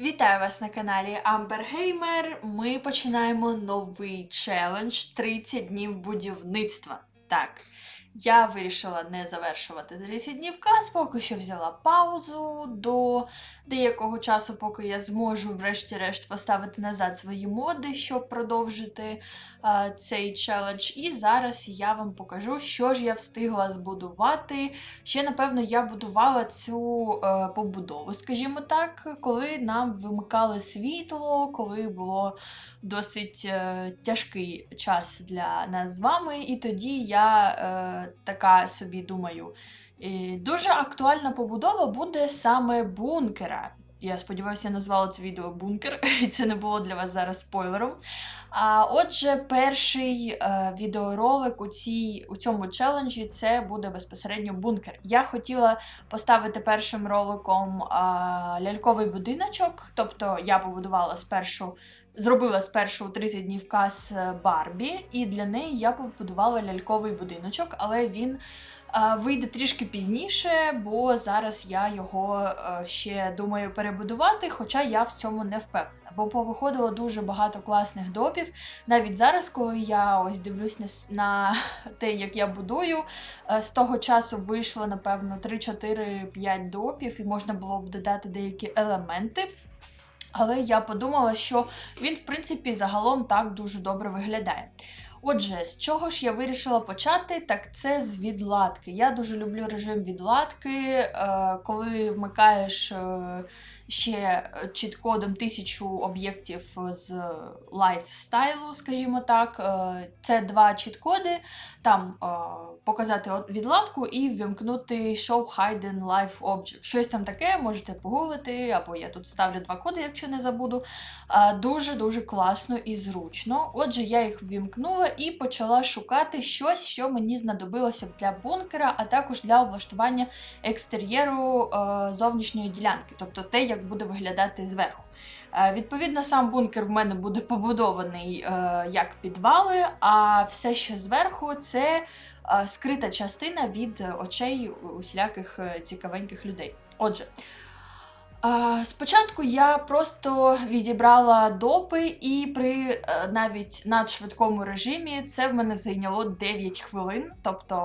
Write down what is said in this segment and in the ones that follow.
Вітаю вас на каналі Amber Gamer. Ми починаємо новий челендж 30 днів будівництва. Так, я вирішила не завершувати 30 днів каз, поки що взяла паузу до деякого часу, поки я зможу, врешті-решт, поставити назад свої моди, щоб продовжити е, цей челендж. І зараз я вам покажу, що ж я встигла збудувати. Ще, напевно, я будувала цю е, побудову, скажімо так, коли нам вимикали світло, коли було досить е, тяжкий час для нас з вами. І тоді я е, така собі думаю. е, Дуже актуальна побудова буде саме бункера. Я сподіваюся, я назвала це відео бункер, і це не було для вас зараз спойлером. А отже, перший е, відеоролик у, цій, у цьому челенджі це буде безпосередньо бункер. Я хотіла поставити першим роликом а, ляльковий будиночок, тобто я побудувала спершу. Зробила спершу 30 днів каз е, Барбі, і для неї я побудувала ляльковий будиночок, але він е, вийде трішки пізніше, бо зараз я його е, ще думаю перебудувати, хоча я в цьому не впевнена. Бо повиходило дуже багато класних допів. Навіть зараз, коли я ось дивлюсь на, те, як я будую, з того часу вийшло, напевно, 3-4-5 допів, і можна було б додати деякі елементи. Але я подумала, що він, в принципі, загалом так дуже добре виглядає. Отже, з чого ж я вирішила почати, так це з відладки. Я дуже люблю режим відладки, е, коли вмикаєш е, ще е, чіткодом тисячу об'єктів з лайфстайлу, скажімо так. Це два чіткоди. Там показати відладку і ввімкнути Show Hidden Live Object. Щось там таке, можете погуглити, або я тут ставлю два коди, якщо не забуду. Дуже-дуже класно і зручно. Отже, я їх ввімкнула і почала шукати щось, що мені знадобилося б для бункера, а також для облаштування екстер'єру е, зовнішньої ділянки, тобто те, як буде виглядати зверху. Е, Відповідно, сам бункер в мене буде побудований е, як підвали, а все, що зверху, це скрита частина від очей усіляких цікавеньких людей. Отже, Спочатку я просто відібрала допи, і при е, навіть надшвидкому режимі це в мене зайняло 9 хвилин. Тобто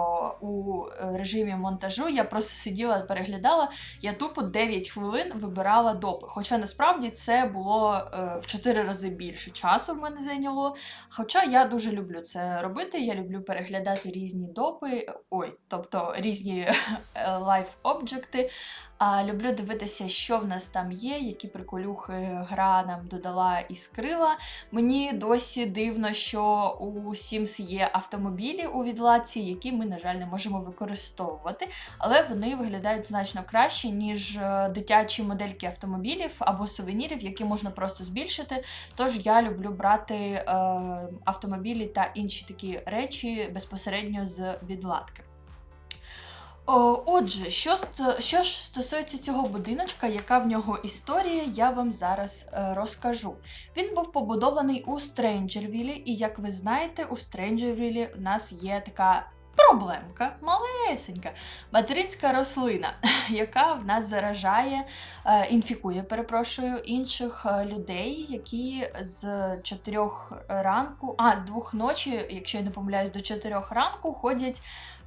у е, режимі монтажу я просто сиділа, переглядала, я тупо 9 хвилин вибирала допи. Хоча насправді це було е, в 4 рази більше часу в мене зайняло. Хоча я дуже люблю це робити, я люблю переглядати різні допи, ой, тобто різні лайф-обджекти. А, люблю дивитися, що в нас там є, які приколюхи гра нам додала і скрила. Мені досі дивно, що у Sims є автомобілі у відладці, які ми, на жаль, не можемо використовувати, але вони виглядають значно краще, ніж е, дитячі модельки автомобілів або сувенірів, які можна просто збільшити. Тож я люблю брати е, автомобілі та інші такі речі безпосередньо з відладки. Отже, що, що ж стосується цього будиночка, яка в нього історія, я вам зараз е, розкажу. Він був побудований у Стренджервілі, і як ви знаєте, у Стренджервілі в нас є така проблемка, малесенька материнська рослина, яка в нас заражає, е, інфікує, перепрошую, інших е, людей, які з 4 ранку, а з двох ночі, якщо я не помиляюсь, до 4 ранку ходять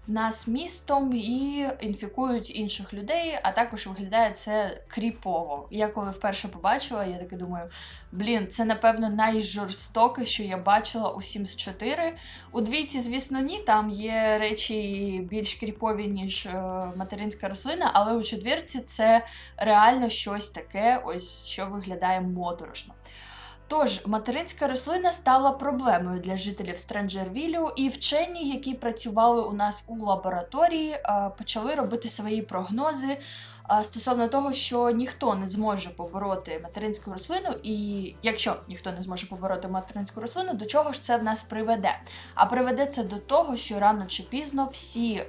нас містом і інфікують інших людей, а також виглядає це кріпово. Я коли вперше побачила, я таки думаю: блін, це напевно найжорстоке, що я бачила у Sims 4. У двійці, звісно, ні, там є речі більш кріпові, ніж е, материнська рослина, але у четвірці це реально щось таке, ось що виглядає моторошно. Тож, материнська рослина стала проблемою для жителів Стренджервілю, і вчені, які працювали у нас у лабораторії, е, почали робити свої прогнози е, стосовно того, що ніхто не зможе побороти материнську рослину, і якщо ніхто не зможе побороти материнську рослину, до чого ж це в нас приведе? А приведе це до того, що рано чи пізно всі е,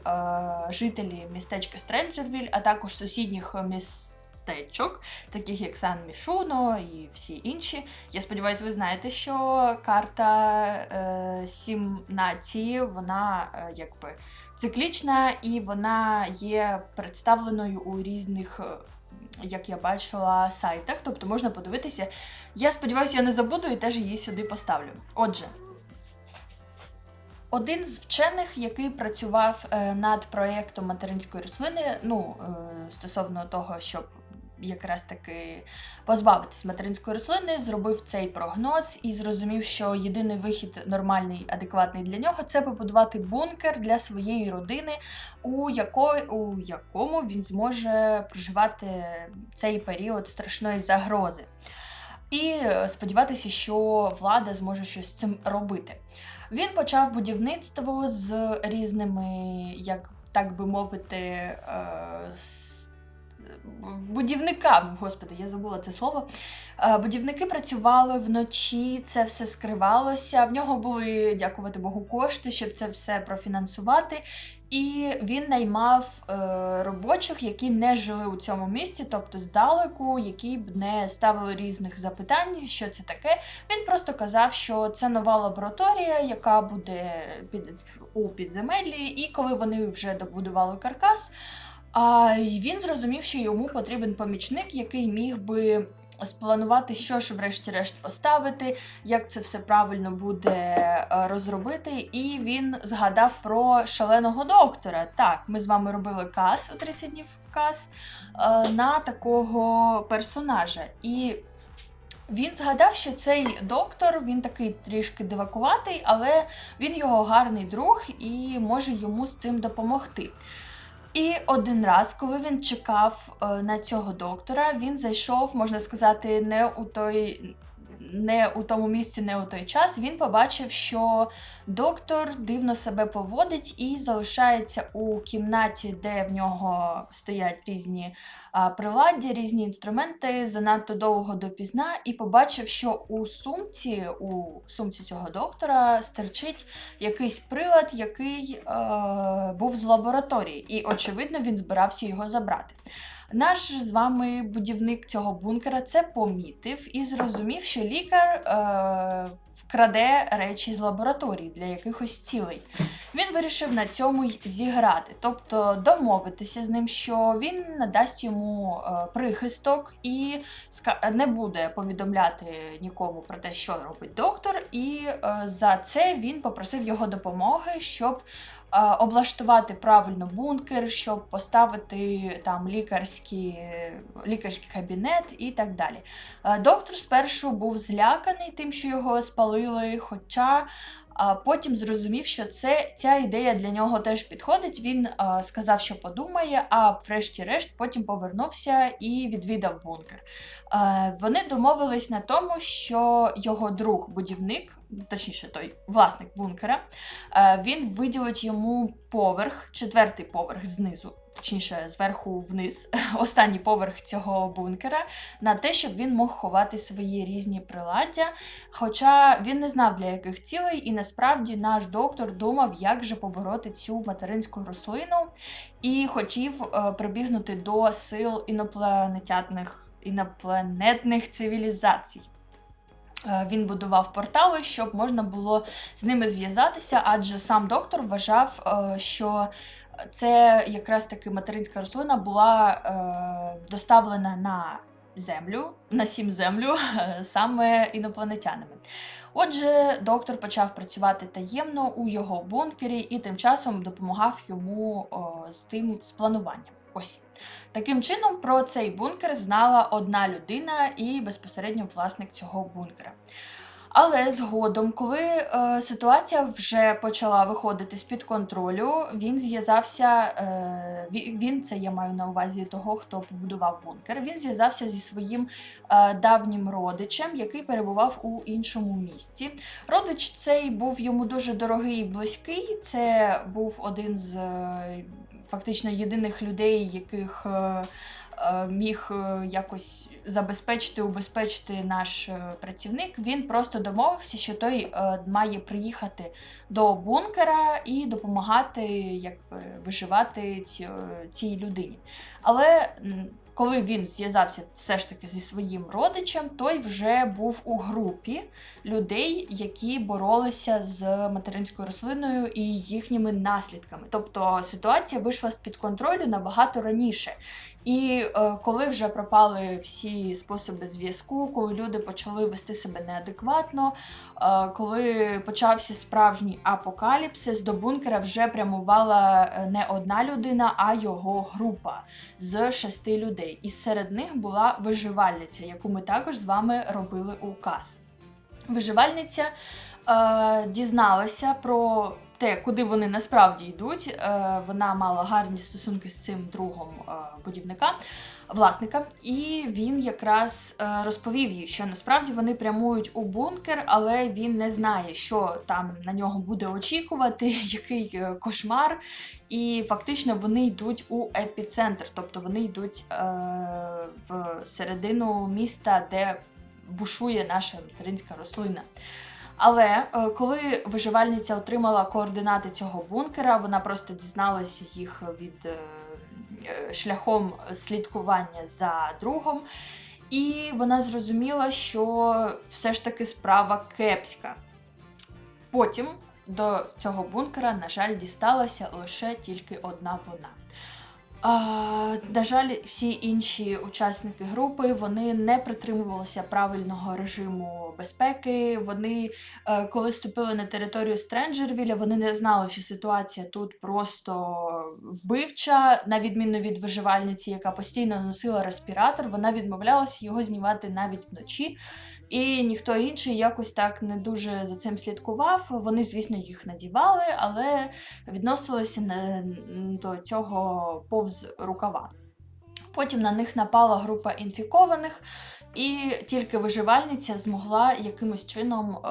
жителі містечка Стренджервіль, а також сусідніх міст містечок, таких як Сан Мішуно і всі інші. Я сподіваюся, ви знаєте, що карта е, Сім нації, вона е, якби циклічна і вона є представленою у різних. е, як я бачила, сайтах. Тобто можна подивитися. Я сподіваюся, я не забуду і теж її сюди поставлю. Отже. Один з вчених, який працював е, над проєктом материнської рослини, ну е, стосовно того, щоб якраз таки позбавитись материнської рослини, зробив цей прогноз і зрозумів, що єдиний вихід нормальний, адекватний для нього це побудувати бункер для своєї родини, у, яко, у якому він зможе проживати цей період страшної загрози. І е, сподіватися, що влада зможе щось з цим робити. Він почав будівництво з різними, як так би мовити, е, будівниками. Господи, я забула це слово. Е, Будівники працювали вночі, це все скривалося. В нього були, дякувати Богу, кошти, щоб це все профінансувати. І він наймав е, робочих, які не жили у цьому місті, тобто здалеку, які б не ставили різних запитань, що це таке. Він просто казав, що це нова лабораторія, яка буде під, у підземеллі, і коли вони вже добудували каркас, а, він зрозумів, що йому потрібен помічник, який міг би спланувати, що ж врешті-решт поставити, як це все правильно буде е, розробити. І він згадав про шаленого доктора. Так, ми з вами робили кас у 30 днів кас е, на такого персонажа. І він згадав, що цей доктор він такий трішки дивакуватий, але він його гарний друг і може йому з цим допомогти. І один раз, коли він чекав е, на цього доктора, він зайшов, можна сказати, не у той. Не у тому місці, не у той час, він побачив, що доктор дивно себе поводить і залишається у кімнаті, де в нього стоять різні приладдя, різні інструменти, занадто довго допізна, і побачив, що у сумці, у сумці цього доктора стерчить якийсь прилад, який е, був з лабораторії, і, очевидно, він збирався його забрати. Наш з вами будівник цього бункера це помітив і зрозумів, що лікар е, вкраде речі з лабораторії для якихось цілей. Він вирішив на цьому й зіграти, тобто домовитися з ним, що він надасть йому е, прихисток і не буде повідомляти нікому про те, що робить доктор, і е, за це він попросив його допомоги, щоб облаштувати правильно бункер, щоб поставити там лікарський, лікарський кабінет і так далі. Е, Доктор спершу був зляканий тим, що його спалили, хоча а потім зрозумів, що це ця ідея для нього теж підходить. Він а, сказав, що подумає, а врешті-решт потім повернувся і відвідав бункер. Е, вони домовились на тому, що його друг, будівник, точніше, той власник бункера, він виділить йому поверх, четвертий поверх знизу. Точніше, зверху вниз, останній поверх цього бункера, на те, щоб він мог ховати свої різні приладдя. Хоча він не знав для яких цілей, і насправді наш доктор думав, як же побороти цю материнську рослину, і хотів е, прибігнути до сил інопланетятних інопланетних цивілізацій. Е, Він будував портали, щоб можна було з ними зв'язатися, адже сам доктор вважав, е, що це якраз таки материнська рослина була е, доставлена на землю, на сім землю саме інопланетянами. Отже, доктор почав працювати таємно у його бункері і тим часом допомагав йому о, з тим з плануванням. Ось таким чином про цей бункер знала одна людина і безпосередньо власник цього бункера. Але згодом, коли е, ситуація вже почала виходити з-під контролю, він зв'язався. Е, він це я маю на увазі того, хто побудував бункер. Він зв'язався зі своїм е, давнім родичем, який перебував у іншому місті. Родич цей був йому дуже дорогий і близький. Це був один з е, фактично єдиних людей, яких. е, Міг е, якось забезпечити, убезпечити наш е, працівник. Він просто домовився, що той е, має приїхати до бункера і допомагати якби, виживати ці, е, цій людині. Але коли він зв'язався все ж таки зі своїм родичем, той вже був у групі людей, які боролися з материнською рослиною і їхніми наслідками. Тобто ситуація вийшла з-під контролю набагато раніше. І е, коли вже пропали всі способи зв'язку, коли люди почали вести себе неадекватно, е, коли почався справжній апокаліпсис, до бункера вже прямувала е, не одна людина, а його група з шести людей. І серед них була виживальниця, яку ми також з вами робили указ. Виживальниця е, дізналася про те, куди вони насправді йдуть. Е, вона мала гарні стосунки з цим другом е, будівника, власника, і він якраз е, розповів їй, що насправді вони прямують у бункер, але він не знає, що там на нього буде очікувати, який кошмар. І фактично вони йдуть у епіцентр, тобто вони йдуть в середину міста, де бушує наша материнська рослина. Але е, коли виживальниця отримала координати цього бункера, вона просто дізналася їх від е, е, шляхом слідкування за другом, і вона зрозуміла, що все ж таки справа кепська. Потім до цього бункера, на жаль, дісталася лише тільки одна вона. На жаль, всі інші учасники групи вони не притримувалися правильного режиму безпеки. Вони, е, коли вступили на територію Стренджервіля, вони не знали, що ситуація тут просто вбивча, на відміну від виживальниці, яка постійно носила респіратор, вона відмовлялася його знімати навіть вночі. І ніхто інший якось так не дуже за цим слідкував. Вони, звісно, їх надівали, але відносилися не до цього повз рукава. Потім на них напала група інфікованих, і тільки виживальниця змогла якимось чином е,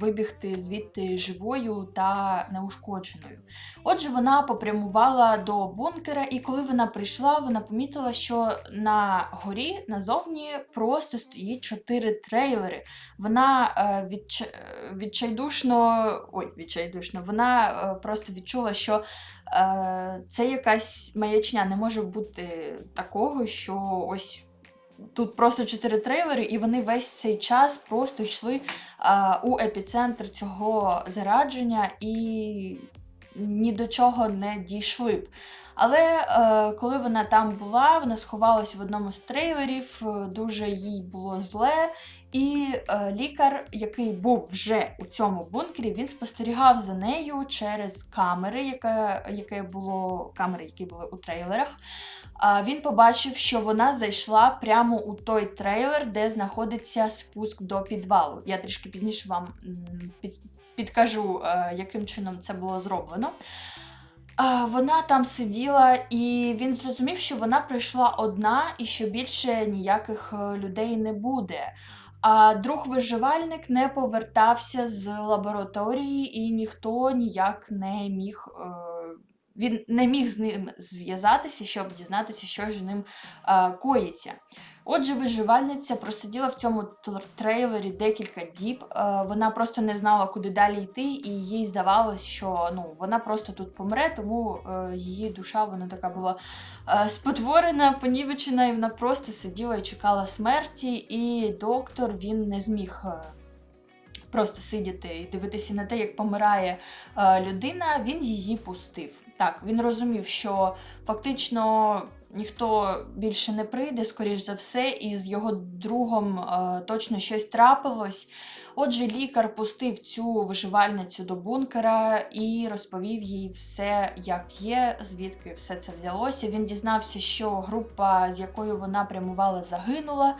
вибігти звідти живою та неушкодженою. Отже, вона попрямувала до бункера, і коли вона прийшла, вона помітила, що на горі назовні просто стоїть чотири трейлери. Вона е, відч... відчайдушно ой, відчайдушно, вона е, просто відчула, що е, це якась маячня. Не може бути такого, що ось. Тут просто чотири трейлери, і вони весь цей час просто йшли а, у епіцентр цього зарадження і ні до чого не дійшли б. Але е, коли вона там була, вона сховалася в одному з трейлерів, е, дуже їй було зле. І е, лікар, який був вже у цьому бункері, він спостерігав за нею через камери, яке, яке було, камери, які були у трейлерах. А він побачив, що вона зайшла прямо у той трейлер, де знаходиться спуск до підвалу. Я трішки пізніше вам під, підкажу, е, яким чином це було зроблено. Вона там сиділа, і він зрозумів, що вона прийшла одна і що більше ніяких е, людей не буде. А друг виживальник не повертався з лабораторії, і ніхто ніяк не міг. Він не міг з ним зв'язатися, щоб дізнатися, що ж ним е, коїться. Отже, виживальниця просиділа в цьому тр- трейлері декілька діб. Е, Вона просто не знала, куди далі йти, і їй здавалось, що ну, вона просто тут помре, тому е, її душа вона така була е, спотворена, понівечена, і вона просто сиділа і чекала смерті, і доктор він не зміг. Просто сидіти і дивитися на те, як помирає людина, він її пустив. Так, він розумів, що фактично ніхто більше не прийде, скоріш за все, і з його другом е, точно щось трапилось. Отже, лікар пустив цю виживальницю до бункера і розповів їй все, як є, звідки все це взялося. Він дізнався, що група, з якою вона прямувала, загинула.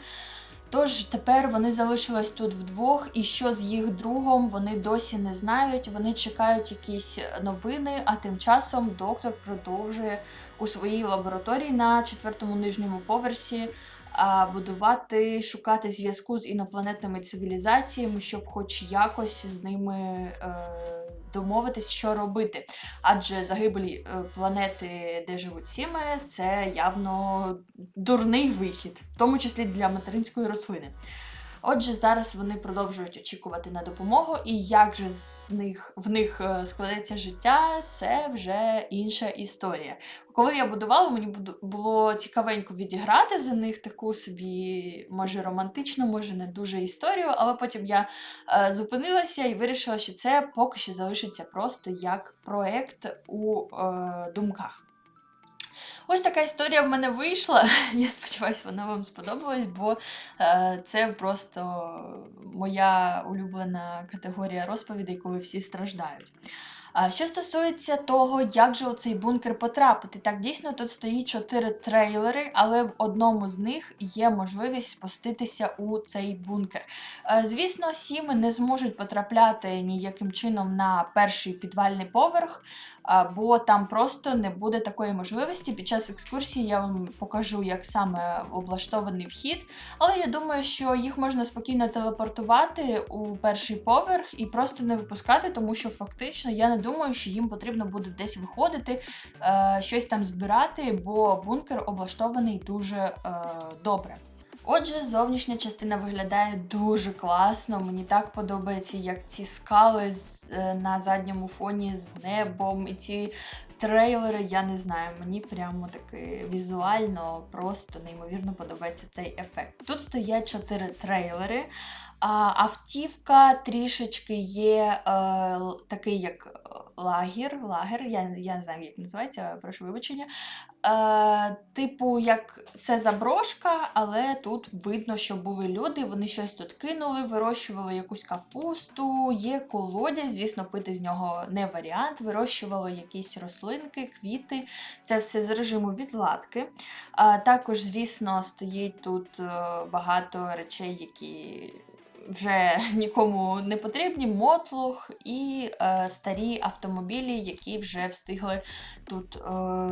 Тож тепер вони залишились тут вдвох, і що з їх другом вони досі не знають. Вони чекають якісь новини, а тим часом доктор продовжує у своїй лабораторії на четвертому нижньому поверсі будувати, шукати зв'язку з інопланетними цивілізаціями, щоб хоч якось з ними е, домовитись, що робити. Адже загибель е, планети, де живуть сіми, це явно дурний вихід, в тому числі для материнської рослини. Отже, зараз вони продовжують очікувати на допомогу, і як же з них в них е, складеться життя, це вже інша історія. Коли я будувала, мені було цікавенько відіграти за них таку собі, може, романтичну, може, не дуже історію, але потім я е, зупинилася і вирішила, що це поки що залишиться просто як проект у е, думках. Ось така історія в мене вийшла. Я сподіваюся, вона вам сподобалась, бо е, це просто моя улюблена категорія розповідей, коли всі страждають. Що стосується того, як же у цей бункер потрапити, так дійсно тут стоїть чотири трейлери, але в одному з них є можливість спуститися у цей бункер. Е, Звісно, сіми не зможуть потрапляти ніяким чином на перший підвальний поверх, бо там просто не буде такої можливості. Під час екскурсії я вам покажу, як саме облаштований вхід. Але я думаю, що їх можна спокійно телепортувати у перший поверх і просто не випускати, тому що фактично я не думаю, що їм потрібно буде десь виходити, е, щось там збирати, бо бункер облаштований дуже е, добре. Отже, зовнішня частина виглядає дуже класно. Мені так подобається, як ці скали е, на задньому фоні з небом і ці трейлери. Я не знаю, мені прямо таки візуально просто неймовірно подобається цей ефект. Тут стоять чотири трейлери. Автівка трішечки є е, такий як лагер, лагер, я, я не знаю, як називається, прошу вибачення. Е, типу, як це заброшка, але тут видно, що були люди, вони щось тут кинули, вирощували якусь капусту, є колодязь, звісно, пити з нього не варіант, вирощували якісь рослинки, квіти, це все з режиму відладки. А, також, звісно, стоїть тут е, багато речей, які вже нікому не потрібні, мотлох і е, старі автомобілі, які вже встигли тут е,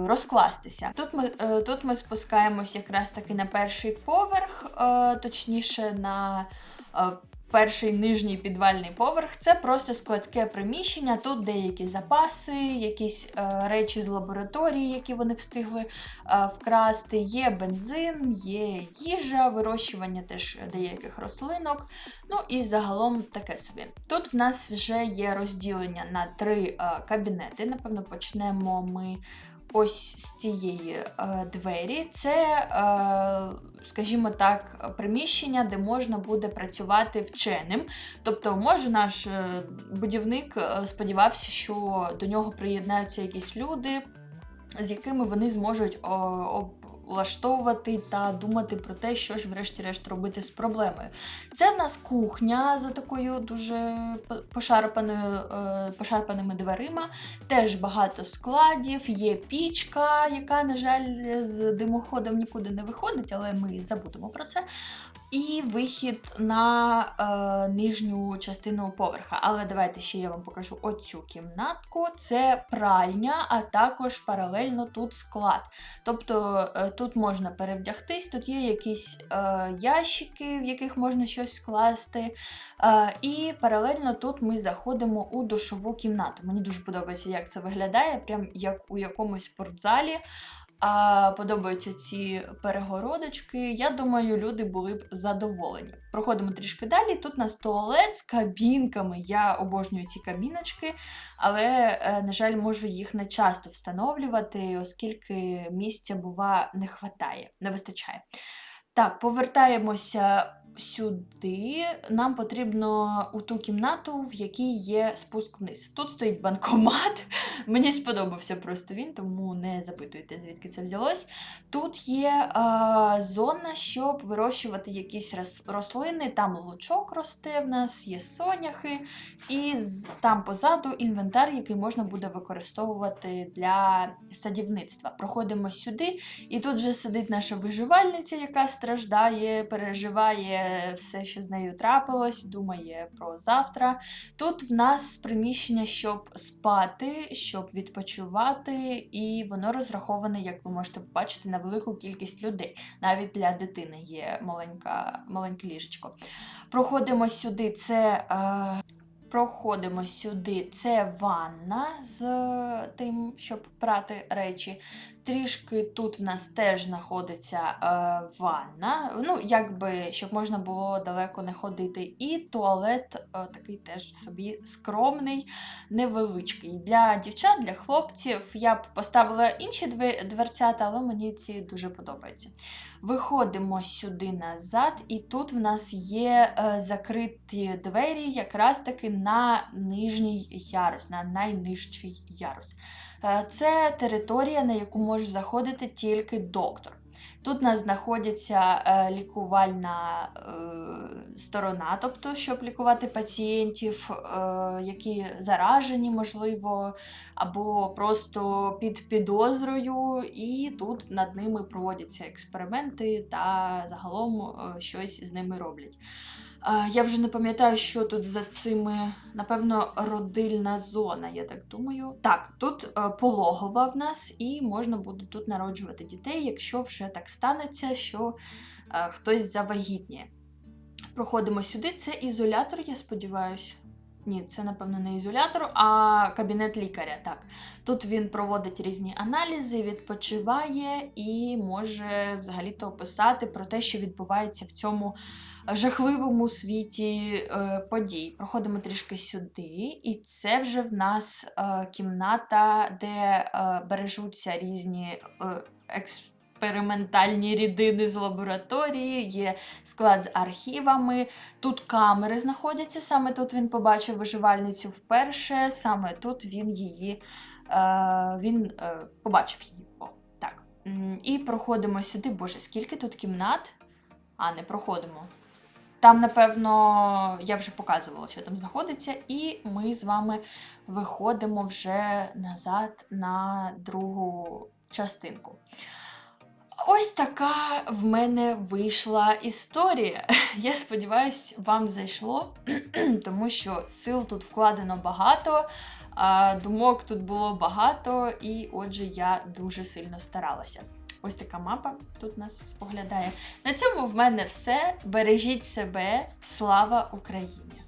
розкластися. Тут ми, е, тут ми спускаємось якраз таки на перший поверх, е, точніше на е, перший нижній підвальний поверх. Це просто складське приміщення. Тут деякі запаси, якісь е, речі з лабораторії, які вони встигли е, вкрасти. Є бензин, є їжа, вирощування теж деяких рослинок. Ну і загалом таке собі. Тут в нас вже є розділення на три е, кабінети. Напевно, почнемо ми. Ось з цієї е, двері. Це, е, скажімо так, приміщення, де можна буде працювати вченим. Тобто, може, наш е, будівник сподівався, що до нього приєднаються якісь люди, з якими вони зможуть о, облаштовувати та думати про те, що ж, врешті-решт, робити з проблемою. Це в нас кухня за такою дуже пошарпаною, е, пошарпаними дверима. Теж багато складів, є пічка, яка, на жаль, з димоходом нікуди не виходить, але ми забудемо про це. І вихід на е, нижню частину поверха. Але давайте ще я вам покажу оцю кімнатку. Це пральня, а також паралельно тут склад. Тобто е, тут можна перевдягтись, тут є якісь е, ящики, в яких можна щось скласти. Е, і паралельно тут ми заходимо у душову кімнату. Мені дуже подобається, як це виглядає, прям як у якомусь спортзалі. А, подобаються ці перегородочки. Я думаю, люди були б задоволені. Проходимо трішки далі. Тут у нас туалет з кабінками. Я обожнюю ці кабіночки, але, е, на жаль, можу їх не часто встановлювати, оскільки місця, бува, не хватає, не вистачає. Так, повертаємося сюди. Нам потрібно у ту кімнату, в якій є спуск вниз. Тут стоїть банкомат. Мені сподобався просто він, тому не запитуйте, звідки це взялось. Тут є е, зона, щоб вирощувати якісь рослини. Там лучок росте в нас, є соняхи, і там позаду інвентар, який можна буде використовувати для садівництва. Проходимо сюди, і тут же сидить наша виживальниця, яка страждає, переживає все, що з нею трапилось, думає про завтра. Тут в нас приміщення, щоб спати, щоб відпочивати, і воно розраховане, як ви можете побачити, на велику кількість людей. Навіть для дитини є маленька, маленьке ліжечко. Проходимо сюди. Це. Е... Проходимо сюди, це ванна з тим, щоб прати речі. Трішки тут в нас теж знаходиться е, ванна, ну, якби, щоб можна було далеко не ходити. І туалет е, такий теж собі скромний, невеличкий. Для дівчат, для хлопців я б поставила інші дверцята, але мені ці дуже подобаються. Виходимо сюди назад, і тут в нас є е, закриті двері якраз таки на нижній ярус, на найнижчий ярус. Е, Це територія, на яку може заходити тільки доктор. Тут у нас знаходиться е, лікувальна е, сторона, тобто, щоб лікувати пацієнтів, які заражені, можливо, або просто під підозрою, і тут над ними проводяться експерименти та загалом щось з ними роблять. Я вже не пам'ятаю, що тут за цими, напевно, родильна зона, я так думаю. Так, тут е, пологова в нас, і можна буде тут народжувати дітей, якщо вже так станеться, що е, хтось завагітніє. Проходимо сюди. Це ізолятор, я сподіваюся. Ні, це, напевно, не ізолятор, а кабінет лікаря. Так. Тут він проводить різні аналізи, відпочиває і може взагалі-то описати про те, що відбувається в цьому жахливому світі е, подій. Проходимо трішки сюди, і це вже в нас е, кімната, де е, бережуться різні е, експериментальні рідини з лабораторії, є склад з архівами. Тут камери знаходяться. Саме тут він побачив виживальницю вперше, саме тут він її е, він е, побачив її. О, так. І проходимо сюди. Боже, скільки тут кімнат? А, не проходимо. Там, напевно, я вже показувала, що там знаходиться, і ми з вами виходимо вже назад на другу частинку. Ось така в мене вийшла історія. Я сподіваюся, вам зайшло, тому що сил тут вкладено багато, думок тут було багато, і отже, я дуже сильно старалася. Ось така мапа тут нас споглядає. На цьому в мене все. Бережіть себе. Слава Україні!